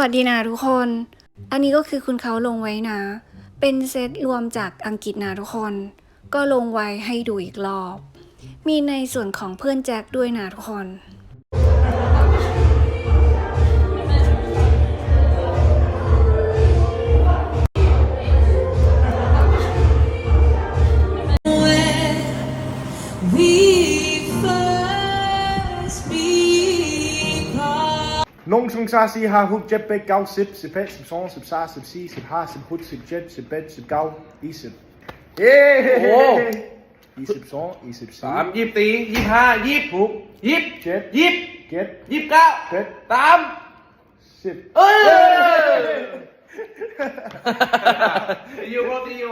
วัสดีนะทุกคน อันนี้ก็คือคุณเขาลงไว้นะ เป็นเซตรวมจากอังกฤษนะทุกคน ก็ลงไว้ให้ดูอีกรอบ มีในส่วนของเพื่อนแจ็คด้วยนะทุกคน นงสงสาสีห้าหกเจ็ดแปดเก้าสิบสิบเอ็ดสิบสองสิบสามสิบสี่สิบห้าสิบหกสิบเจ็ดสิบแปดสิบเก้ายี่สิบเย้โอ้ ยี่สิบสองยี่สิบสาสามมยี่สิบสี่ยี่สิบห้ายี่สิบหกยี่สิบเจ็ดยี่สิบเจ็ดยี่สิบเก้าเจ็ดสามสิบเอ้ยยูโรตียู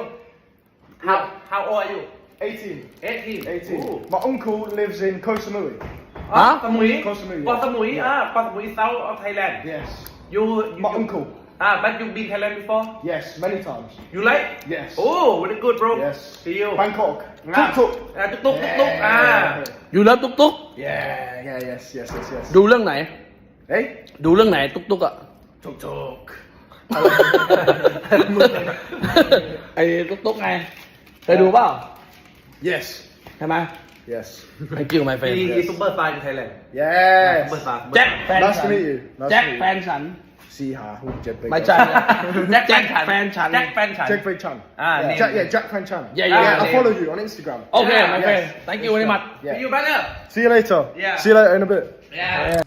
how how old are you eighteen 18 eighteen my uncle lives in Koh Samui อ๋อสมุยเกาะสมุยเกาะสมุยอ่าเกาะสมุย south of Thailand yes you my uncle อ่า but you been Thailand before yes many times you like Yes. oh very good bro yes see you Bangkok อ่า tuk tuk อ่าตุ๊กตุ๊กตุ๊กตุ๊กอ่าอยู่แล้วตุ๊กตุ๊ก yeah yeah yes yes yes yes ดูเรื่องไหน hey ดูเรื่องไหนตุ๊กตุ๊กอะ tuk tuk ไอ้ตุ๊กตุ๊กไงเคยดูเปล่า yes ใช่ไหม yes Thank you my friend he he super star in Thailand yes super star แจ็คแฟน Nice ฉั to น meet you Nice แจ็ค to meet you แฟนฉันสี่ห้าหกเจ็ดแปดไม่ใช่นะแจ็คแจ็คแฟนฉัน แจ็คแฟนฉัน Jack Fan Chan. Ah, yeah. name. Jack, yeah, Jack Fan Chan. Yeah, yeah, I name. follow you on Instagram. โอเค Yeah, my yes. friend thank you very much Yeah. see you brother See you later. Yeah. See you later in a bit. yeah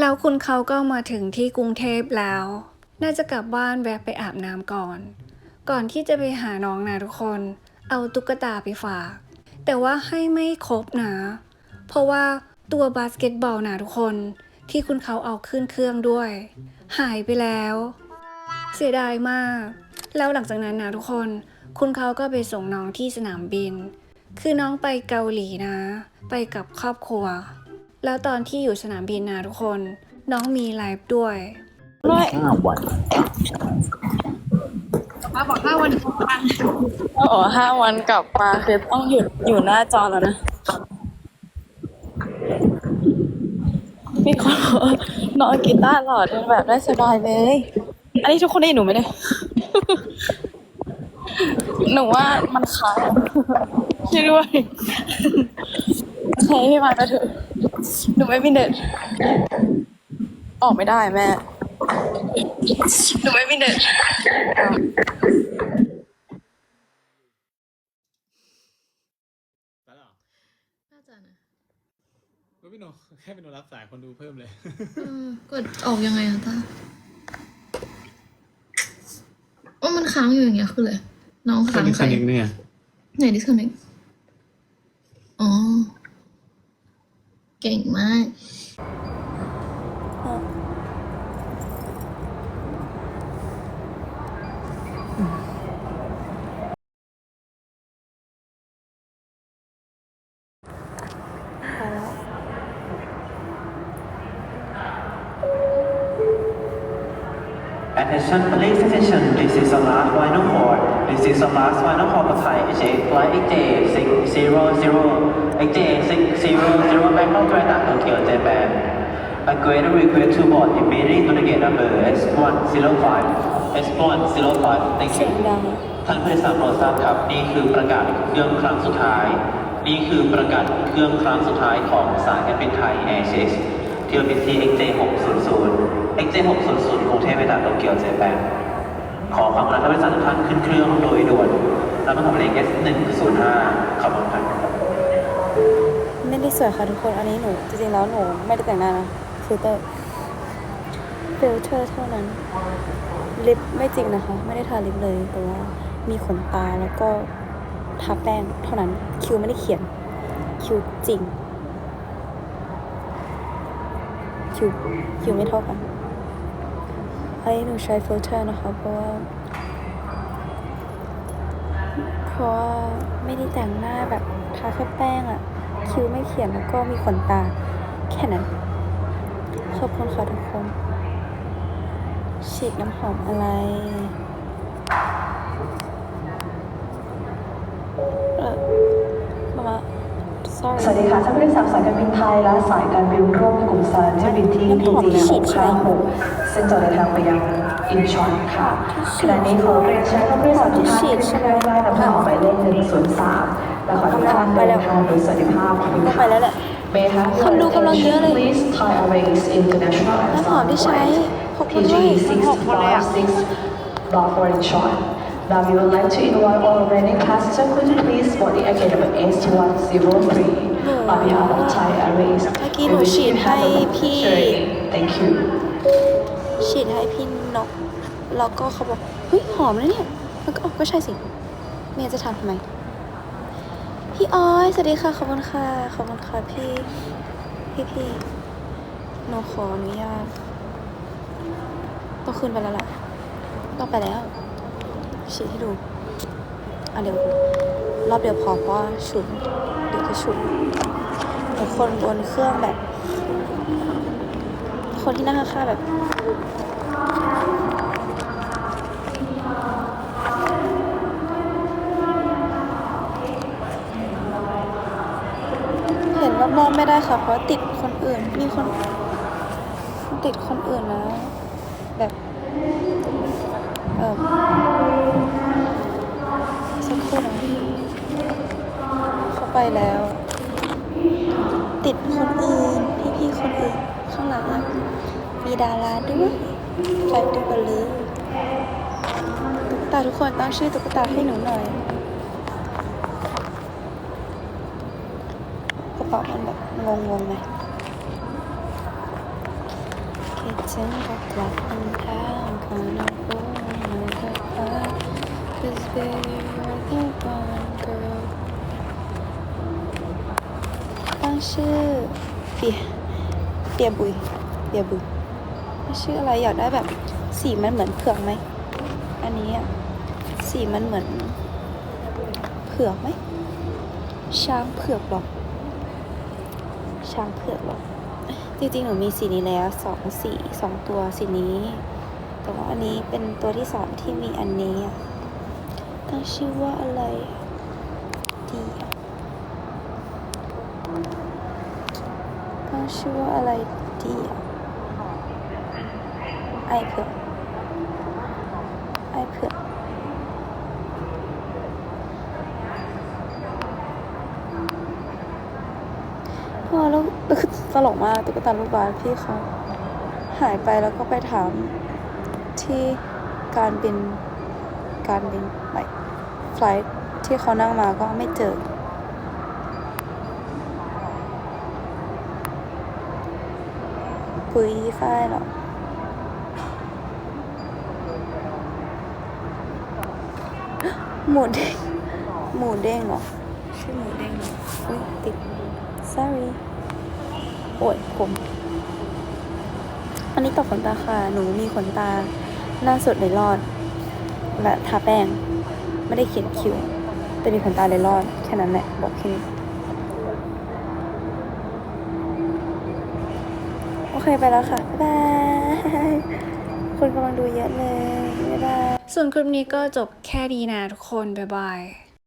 แล้วคุณเขาก็มาถึงที่กรุงเทพแล้ว น่าจะกลับบ้านแวะไปอาบน้ำก่อน ก่อนที่จะไปหาน้องนะทุกคน เอาตุ๊กตาไปฝาก แต่ว่าให้ไม่ครบนะ เพราะว่าตัวบาสเกตบอลนะทุกคนที่คุณเขาเอาขึ้นเครื่องด้วย หายไปแล้ว เสียดายมาก แล้วหลังจากนั้นนะทุกคน คุณเขาก็ไปส่งน้องที่สนามบิน คือน้องไปเกาหลีนะ ไปกับครอบครัว แล้วตอนที่อยู่สนามบินนะทุกคน น้องมีไลฟ์ด้วย อ๋อห้าวันกลับมาคือต้องหยุดอยู่หน้าจอแล้วนะมีคนบอกว่านอนกีตาร์หลอดเป็นแบบได้สบายเลย อันนี้ทุกคนได้หนูไหมเนี่ย หนูว่ามันค้างช่วยด้วยใช้พี่มาก็เถอะหนูไม่มีเน็ตออกไม่ได้แม่ หนูไม่มีเน็ตน่าจะนะก็พี่โนแค่เป็นโนรับสายคนดูเพิ่มเลย เออกดออกยังไงอะตาโอ้มันค้างอยู่อย่างเงี้ยคือเลยน้องค้างคัใส่นอีกเนี่ยไหนดิสคอนเนคอ๋อ เก่งมาก Attention, please attention. This is the last final call. This is the last final call for Thai Airways Flight XJ 600 XJ 600 Bangkok to Tokyo, Japan. A great request to board immediately to the gate number S105. S105. Thank เสีย you. งดังท่านผู้โดยสารโปรดทราบครับ นี่คือประกาศเครื่องครั้งสุดท้าย นี่คือประกาศเครื่องครั้งสุดท้ายของสายการบินไทยแอร์เชสเที่ยวบินที่ XJ 600 XJ 600 กรุงเทพไปตากโตเกียวเจแปนขอความกรุณาท่านผู้โดยสารทุกท่านขึ้นเครื่องโดยด่วนแล้วมาทำเลข S105 ขอบคุณครับไม่ได้สวยค่ะทุกคน อันนี้หนู จริงๆแล้วหนูไม่ได้แต่งหน้านะฟิลเตอร์ฟิลเตอร์เท่านั้น ลิปไม่จริงนะคะ ไม่ได้ทาลิปเลย แต่ว่ามีขนตาแล้วก็ทาแป้งเท่านั้น คิวไม่ได้เขียน คิวจริง คิว คิวไม่เท่ากัน อันนี้หนูใช้ฟิลเตอร์นะคะ เพราะว่า เพราะว่าไม่ได้แต่งหน้าแบบทาแค่แป้งอะคิ้วไม่เขียนแล้วก็มีขนตา แค่นั้น ขอบคุณค่ะทุกคนฉีดน้ำหอมอะไร เออมามา sorry สวัสดีค่ะท่านผู้โดยสารสายการบินไทยและสายการบินร่วมกลุ่มสายที่บินที่น้ำหอมดีฉีดใช่ไหม656 ซึ่งจะเดินทางไปยังอินชอนค่ะขณะนี้ขอเรียนเชิญผู้โดยสารทุกท่านที่ใช้ได้นำทางหมายเลข103และขอให้ทุกท่านเดินทางโดยสวัสดิภาพขอบคุณต้องค่ะไปแล้วแหละ May I have คนดูกำลังเยอะเลย Please Thai Airways International น้ำหอมที่ใช้หกคน PG ด้วย656 Block for Incheon Now we would like to invite all remaining passengers could you please board the again number S103 on behalf of Thai Airways เมื่อกี้หนูฉีดให้พี่ Thank you ฉีดให้พี่นก แล้วก็เขาบอกเฮ้ยหอมนะเนี่ยแล้วก็ออก็ใช่สิ เมียจะทำทำไม พี่อ้อยสวัสดีค่ะขอบคุณค่ะขอบคุณค่ะพี่ พี่พี่หนูขออนุญาตต้องขึ้นไปแล้วล่ะต้องไปแล้วฉีดให้ดูอะเดี๋ยวรอบเดียวพอเพราะว่าฉุนเดี๋ยวจะฉุนเหมือนคนบนเครื่องแบบ คนที่นั่งข้างๆแบบเห็นรอบๆไม่ได้ค่ะ เพราะติดคนอื่น มีคนติดคนอื่นแล้ว แบบเออสักครู่นะเขาไปแล้ว ติดคนอื่น พี่ๆคนอื่น ข้างหลังอะมีดาราด้วยใครไปดูกันเลยตุ๊กตาทุกคนตั้งชื่อตุ๊กตาให้หนูหน่อยกระเป๋ามันแบบงงๆไหมคิดถึงก็กลับมันข้างคนเอาหัวมันก็พา Cause baby you're the one girl ตั้งชื่อเปีย ปียบุยเปียบุยชื่ออะไรอยากได้แบบ สีมันเหมือนเผือกไหม อันนี้อะ สีมันเหมือน เผือกไหม ช้างเผือกหรอ ช้างเผือกหรอ จริงๆ หนูมีสีนี้แล้วสองสีสองตัวสีนี้ แต่ว่าอันนี้เป็นตัวที่สามที่มีอันนี้อะตั้งชื่อว่าอะไรดีอะตั้ง ชื่อว่าอะไรดีอะไอเผือกไอเผือกพอแล้วตลกมากตุ๊กตาลูกบาศก์พี่เขาหายไปแล้วก็ไปถามที่การบินการบินไปไฟลท์ที่เขานั่งมาก็ไม่เจอ ปุยฝ้ายเหรอหมูเด้งหมูเด้งเหรอชื่อหมูเด้งเหรออุ้ยติด sorry โอ้ยผมอันนี้ต่อขนตาค่ะ หนูมีขนตาหน้าสุดเลยรอด และทาแป้ง ไม่ได้เขียนคิ้วแต่มีขนตาเลยรอด แค่นั้นแหละ บอกแค่นี้ โอ เคไปแล้วค่ะ บ๊ายบายคนกำลังดูเยอะเลย บ๊ายบาย ส่วนคลิปนี้ก็จบแค่ดีนะทุกคน บ๊ายบาย